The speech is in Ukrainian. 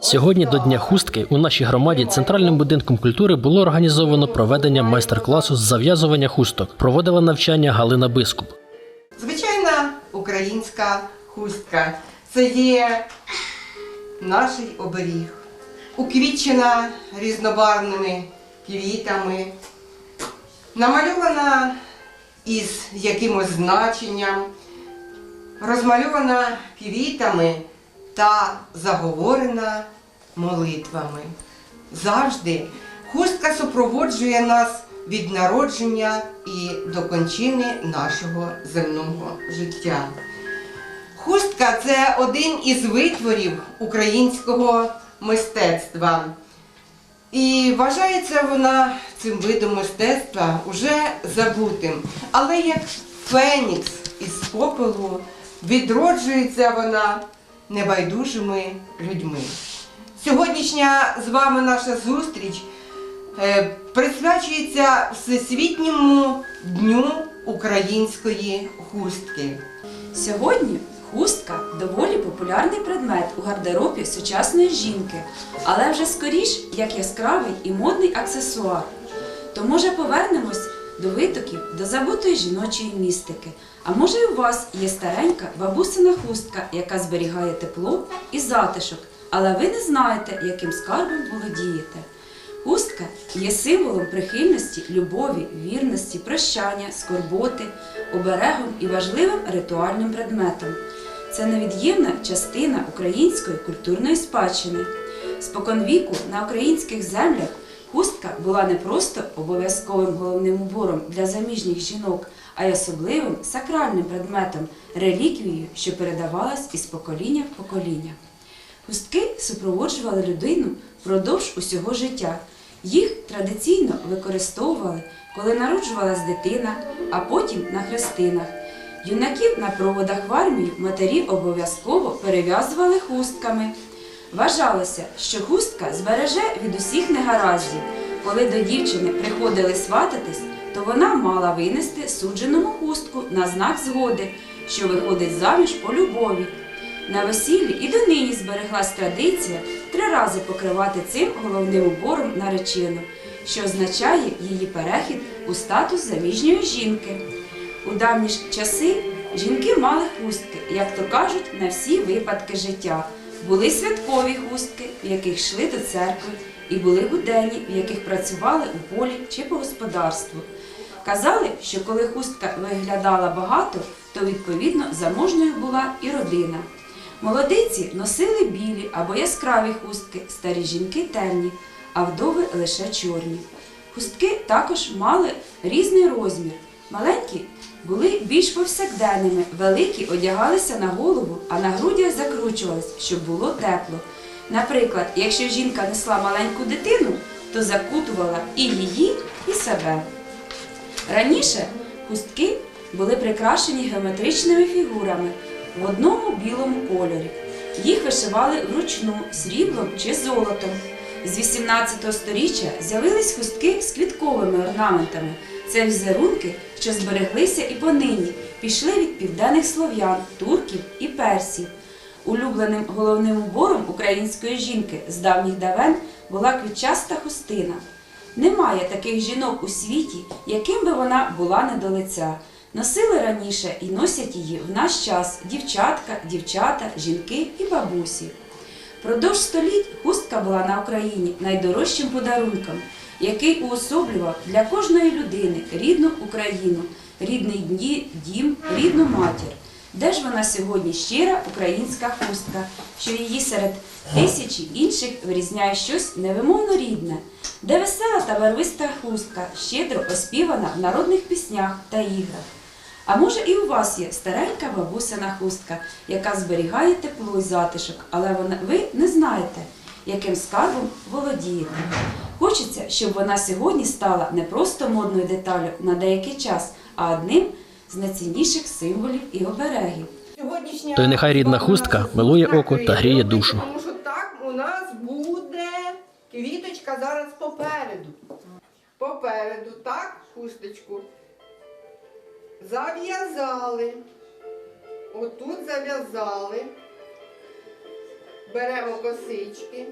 Сьогодні до Дня хустки у нашій громаді центральним будинком культури було організовано проведення майстер-класу з зав'язування хусток. Проводила навчання Галина Бискуп. Звичайна українська хустка. Це є наш оберіг, уквітчена різнобарвними квітами, намальована із якимось значенням, розмальована квітами та заговорена молитвами. Завжди хустка супроводжує нас від народження і до кончини нашого земного життя. Хустка це один із витворів українського мистецтва. І вважається вона цим видом мистецтва уже забутим. Але як фенікс із попелу відроджується вона небайдужими людьми. Сьогоднішня з вами наша зустріч е, присвячується Всесвітньому дню української хустки. Сьогодні хустка доволі популярний предмет у гардеробі сучасної жінки, але вже скоріш як яскравий і модний аксесуар. То може повернемось до витоків, до забутої жіночої містики. А може у вас є старенька бабусина хустка, яка зберігає тепло і затишок, але ви не знаєте, яким скарбом володієте. Хустка є символом прихильності, любові, вірності, прощання, скорботи, оберегом і важливим ритуальним предметом. Це невід'ємна частина української культурної спадщини. Споконвіку на українських землях хустка була не просто обов'язковим головним убором для заміжніх жінок, а й особливим сакральним предметом, реліквією, що передавалась із покоління в покоління. Хустки супроводжували людину впродовж усього життя. Їх традиційно використовували, коли народжувалась дитина, а потім на хрестинах. Юнаків на проводах в армію матері обов'язково перев'язували хустками. Вважалося, що хустка збереже від усіх негараздів. Коли до дівчини приходили свататись, то вона мала винести судженому хустку на знак згоди, що виходить заміж по любові. На весіллі і донині збереглась традиція три рази покривати цим головним убором наречену, що означає її перехід у статус заміжньої жінки. У давні ж часи жінки мали хустки, як то кажуть, на всі випадки життя. Були святкові хустки, в яких йшли до церкви, і були буденні, в яких працювали у полі чи по господарству. Казали, що коли хустка виглядала багато, то відповідно заможною була і родина. Молодиці носили білі або яскраві хустки, старі жінки темні, а вдови лише чорні. Хустки також мали різний розмір. Маленькі були більш повсякденними, великі одягалися на голову, а на грудях закручувались, щоб було тепло. Наприклад, якщо жінка несла маленьку дитину, то закутувала і її, і себе. Раніше хустки були прикрашені геометричними фігурами в одному білому кольорі. Їх вишивали вручну сріблом чи золотом. З 18 століття з'явились хустки з квітковими орнаментами. Це візерунки, що збереглися і понині, пішли від південних слов'ян, турків і персів. Улюбленим головним убором української жінки з давніх давен була квітчаста хустина. Немає таких жінок у світі, яким би вона була не до лиця. Носили раніше і носять її в наш час дівчатка, дівчата, жінки і бабусі. Продовж століть хустка була на Україні найдорожчим подарунком, який уособлював для кожної людини рідну Україну, рідний дім, рідну матір. Де ж вона сьогодні щира українська хустка, що її серед тисячі інших вирізняє щось невимовно рідне, де весела та барвиста хустка, щедро оспівана в народних піснях та іграх. А може і у вас є старенька бабусина хустка, яка зберігає тепло й затишок, але ви не знаєте, яким скарбом володієте. Хочеться, щоб вона сьогодні стала не просто модною деталю на деякий час, а одним з найцінніших символів і оберегів. То й нехай рідна хустка милує око та гріє душу. Тому що так у нас буде квіточка зараз попереду. Попереду, так, хусточку. Зав'язали. Отут зав'язали. беремо косички,